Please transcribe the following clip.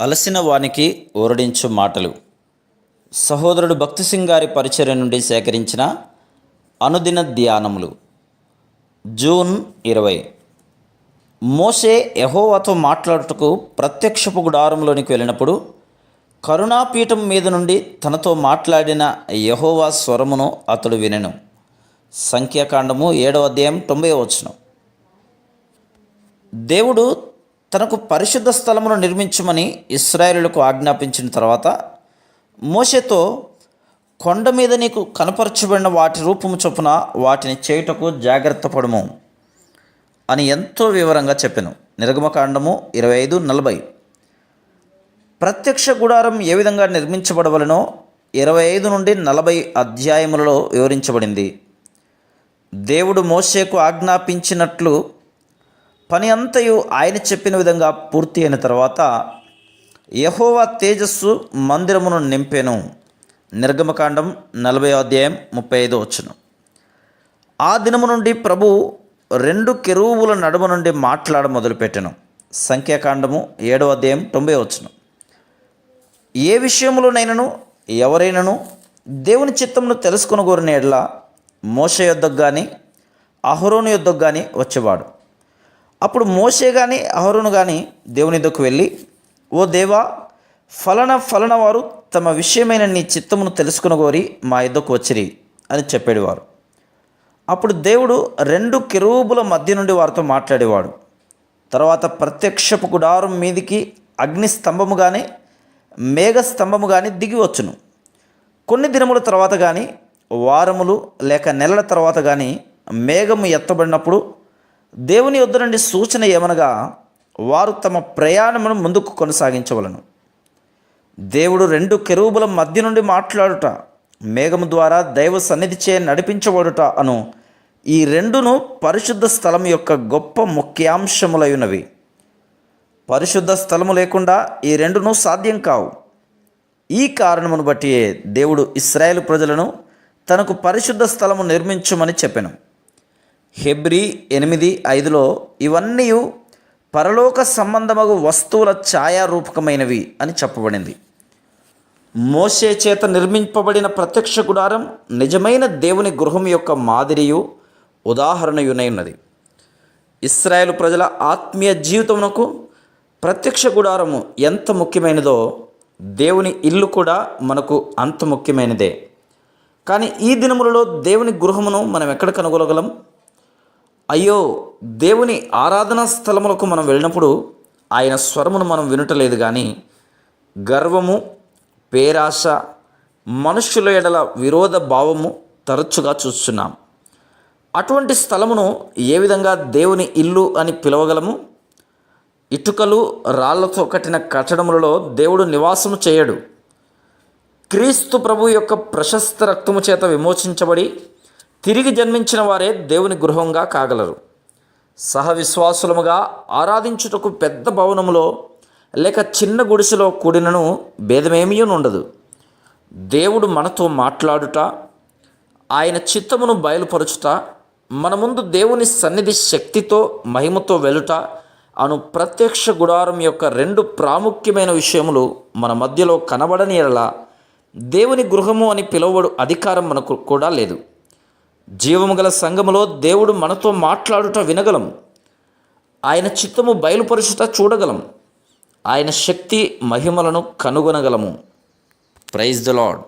అలసిన వానికి ఊరడించు మాటలు. సహోదరుడు భక్తి సింగ్ గారి పరిచర్య నుండి సేకరించిన అనుదిన ధ్యానములు. జూన్ ఇరవై. మోషే యహోవాతో మాట్లాడుటకు ప్రత్యక్షపు గుడారంలోనికి వెళ్ళినప్పుడు కరుణాపీఠం మీద నుండి తనతో మాట్లాడిన యహోవా స్వరమును అతడు వినెను. సంఖ్యాకాండము ఏడవ అధ్యాయం తొంభై వచ్చును దేవుడు తనకు పరిశుద్ధ స్థలమును నిర్మించమని ఇస్రాయేలులకు ఆజ్ఞాపించిన తర్వాత మోషేతో కొండ మీద నీకు కనపరచబడిన వాటి రూపము చొప్పున వాటిని చేయుటకు జాగ్రత్త పడము అని ఎంతో వివరంగా చెప్పాను. నిర్గమకాండము ఇరవై ఐదు నలభై. ప్రత్యక్ష గుడారం ఏ విధంగా నిర్మించబడవలనో ఇరవై ఐదు నుండి నలభై అధ్యాయములలో వివరించబడింది. దేవుడు మోషేకు ఆజ్ఞాపించినట్లు పని అంతయు ఆయన చెప్పిన విధంగా పూర్తి అయిన తర్వాత యహోవా తేజస్సు మందిరమును నింపెను. నిర్గమకాండం నలభై అధ్యాయం ముప్పై ఐదో వచ్చును ఆ దినము నుండి ప్రభు రెండు కెరువుల నడుమ నుండి మాట్లాడ మొదలుపెట్టెను. సంఖ్యాకాండము ఏడవ అధ్యాయం తొంభై వచ్చును ఏ విషయంలోనైనను ఎవరైనను దేవుని చిత్తమును తెలుసుకొనగోరిన ఎడ్ల మోస యొద్దకు కానీ అహరోను యొద్దకు కానీ వచ్చేవాడు. అప్పుడు మోసే కానీ అహరును కానీ దేవుని దగ్గరకు వెళ్ళి ఓ దేవా ఫలన ఫలన వారు తమ విషయమైన నీ చిత్తమును తెలుసుకొనగోరి మా ఇద్దకు వచ్చిరి అని చెప్పేవారు. అప్పుడు దేవుడు రెండు కెరూబుల మధ్య నుండి వారితో మాట్లాడేవాడు. తర్వాత ప్రత్యక్షపు గుడారం మీదికి అగ్ని స్తంభము కానీ మేఘ స్తంభము కానీ దిగి వచ్చును. కొన్ని దినముల తర్వాత కానీ వారములు లేక నెలల తర్వాత కానీ మేఘము ఎత్తబడినప్పుడు దేవుని యొద్ద నుండి సూచన ఏమనగా వారు తమ ప్రయాణమును ముందుకు కొనసాగించవలను. దేవుడు రెండు కెరూబుల మధ్య నుండి మాట్లాడుట మేఘము ద్వారా దైవ సన్నిధి చే నడిపించబడుట అను ఈ రెండును పరిశుద్ధ స్థలం యొక్క గొప్ప ముఖ్యాంశములైనవి. పరిశుద్ధ స్థలము లేకుండా ఈ రెండును సాధ్యం కావు. ఈ కారణమును బట్టి దేవుడు ఇస్రాయేల్ ప్రజలను తనకు పరిశుద్ధ స్థలము నిర్మించమని చెప్పాను. హెబ్రి ఎనిమిది ఐదులో ఇవన్నీ పరలోక సంబంధమగు వస్తువుల ఛాయారూపకమైనవి అని చెప్పబడింది. మోసే చేత నిర్మింపబడిన ప్రత్యక్ష గుడారం నిజమైన దేవుని గృహం యొక్క మాదిరియు ఉదాహరణయునై ఉన్నది ఇస్రాయేల్ ప్రజల ఆత్మీయ జీవితమునకు ప్రత్యక్ష గుడారము ఎంత ముఖ్యమైనదో దేవుని ఇల్లు కూడా మనకు అంత ముఖ్యమైనదే. కానీ ఈ దినములలో దేవుని గృహమును మనం ఎక్కడ కనుగొనగలం? అయ్యో దేవుని ఆరాధనా స్థలములకు మనం వెళ్ళినప్పుడు ఆయన స్వరమును మనం వినటలేదు కానీ గర్వము పేరాశ మనుష్యుల ఎడల విరోధ భావము తరచుగా చూస్తున్నాం. అటువంటి స్థలమును ఏ విధంగా దేవుని ఇల్లు అని పిలవగలము? ఇటుకలు రాళ్ళతో కట్టిన కట్టడములలో దేవుడు నివాసము చేయడు. క్రీస్తు ప్రభు యొక్క ప్రశస్త రక్తము చేత విమోచించబడి తిరిగి జన్మించిన వారే దేవుని గృహంగా కాగలరు. సహవిశ్వాసులముగా ఆరాధించుటకు పెద్ద భవనములో లేక చిన్న గుడిసెలో కూడినను భేదమేమీ ఉండదు. దేవుడు మనతో మాట్లాడుట ఆయన చిత్తమును బయలుపరుచుట మన ముందు దేవుని సన్నిధి శక్తితో మహిమతో వెలుట అను ప్రత్యక్ష గుడారం యొక్క రెండు ప్రాముఖ్యమైన విషయములు మన మధ్యలో కనబడని ఎడల దేవుని గృహము అని పిలువబడు అధికారం మనకు కూడా లేదు. జీవము గల సంఘములో దేవుడు మనతో మాట్లాడుట వినగలం. ఆయన చిత్తము బయలుపరుచుట చూడగలం. ఆయన శక్తి మహిమలను కనుగొనగలము. Praise the lord